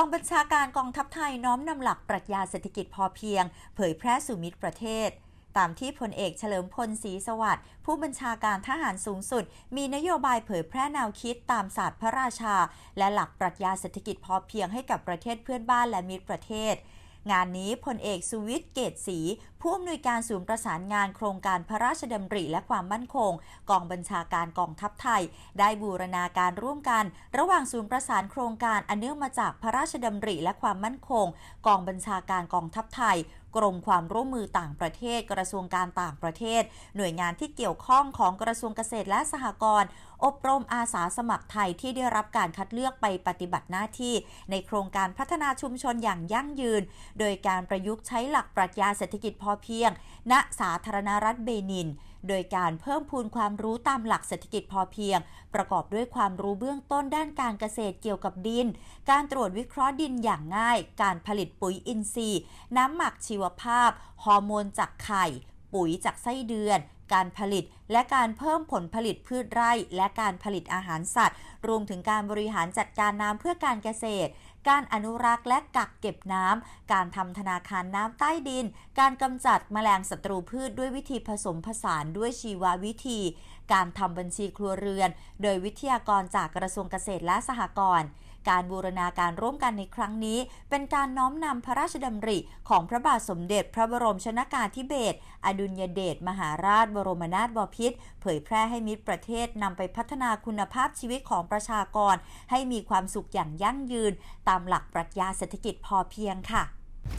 องบัญชาการกองทัพไทยน้อมนำหลักปรัชญาเศรษฐกิจพอเพียง เผยแพร่สู่มิตรประเทศ ตามที่พลเอกเฉลิมพลศรีสวัสดิ์ผู้บัญชาการทหารสูงสุด มีนโยบายเผยแพร่แนวคิดตามศาสตร์พระราชา และหลักปรัชญาเศรษฐกิจพอเพียงให้กับประเทศเพื่อนบ้านและมิตรประเทศ งานนี้พลเอกสุวิทย์เกตศรีผู้อำนวยการศูนย์ประสานงานโครงการพระราชดำริและความมั่นคง กองบัญชาการกองทัพไทย ได้บูรณาการร่วมกัน ระหว่างศูนย์ประสานโครงการอันเนื่องมาจากพระราชดำริและความมั่นคง กองบัญชาการกองทัพไทย กรมความร่วมมือต่างประเทศ กระทรวงการต่างประเทศ หน่วยงานที่เกี่ยวข้องของกระทรวงเกษตรและสหกรณ์อบรมอาสาสมัครไทยที่ได้รับการคัดเลือกไปปฏิบัติหน้าที่ ในโครงการพัฒนาชุมชนอย่างยั่งยืน โดยการประยุกต์ใช้หลักปรัชญาเศรษฐกิจพอเพียง ณสาธารณรัฐเบนิน โดยการเพิ่มพูนความรู้ตามหลักเศรษฐกิจพอเพียง ประกอบด้วยความรู้เบื้องต้นด้านการเกษตรเกี่ยวกับดิน การตรวจวิเคราะห์ดินอย่างง่าย การผลิตปุ๋ยอินทรีย์ น้ำหมักชีวภาพ ฮอร์โมนจากไข่ ปุ๋ยจากไส้เดือน การผลิต และการเพิ่มผลผลิตพืชไร่ และการผลิตอาหารสัตว์ รวมถึงการบริหารจัดการน้ำเพื่อการเกษตร การอนุรักษ์และกักเก็บน้ำ การทำธนาคารน้ำใต้ดิน การกำจัดแมลงศัตรูพืชด้วยวิธีผสมผสานด้วยชีววิธี การทำบัญชีครัวเรือน โดยวิทยากรจากกระทรวงเกษตรและสหกรณ์ การบูรณาการร่วมกันในครั้งนี้ เป็นการน้อมนำพระราชดำริของพระบาทสมเด็จพระบรมชนากาธิเบศรอดุลยเดชมหาราชบรมนาถบพิตรเผยแพร่ให้มิตรประเทศนำไปพัฒนาคุณภาพชีวิตของประชากร ให้มีความสุขอย่างยั่งยืน ตามหลักปรัชญาเศรษฐกิจพอเพียงค่ะ